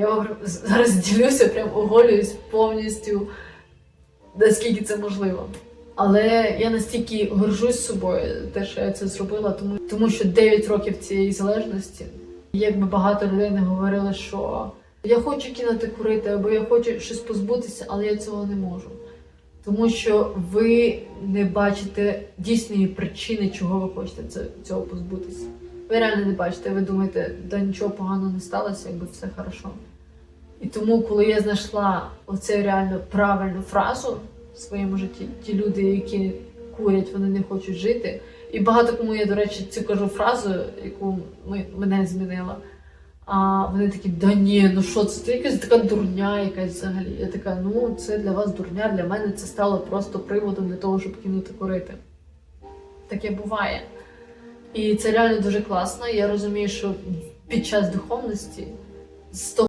Я вам зараз ділюся, прям оголююсь повністю, наскільки це можливо. Але я настільки горжусь собою, те, що я це зробила, тому, тому що 9 років цієї залежності. Якби багато людей не говорили, що я хочу кинути курити, або я хочу щось позбутися, але я цього не можу. Тому що ви не бачите дійсної причини, чого ви хочете цього позбутися. Ви реально не бачите, ви думаєте, да нічого поганого не сталося, якби все хорошо. І тому, коли я знайшла оцю реально правильну фразу в своєму житті, ті люди, які курять, вони не хочуть жити. І багато кому я, до речі, цю кажу фразу, яку мене змінила. А вони такі, да ні, ну що це, це якась така дурня якась взагалі. Я така, ну це для вас дурня, для мене це стало просто приводом для того, щоб кинути курити. Таке буває. І це реально дуже класно. Я розумію, що під час духовності з того.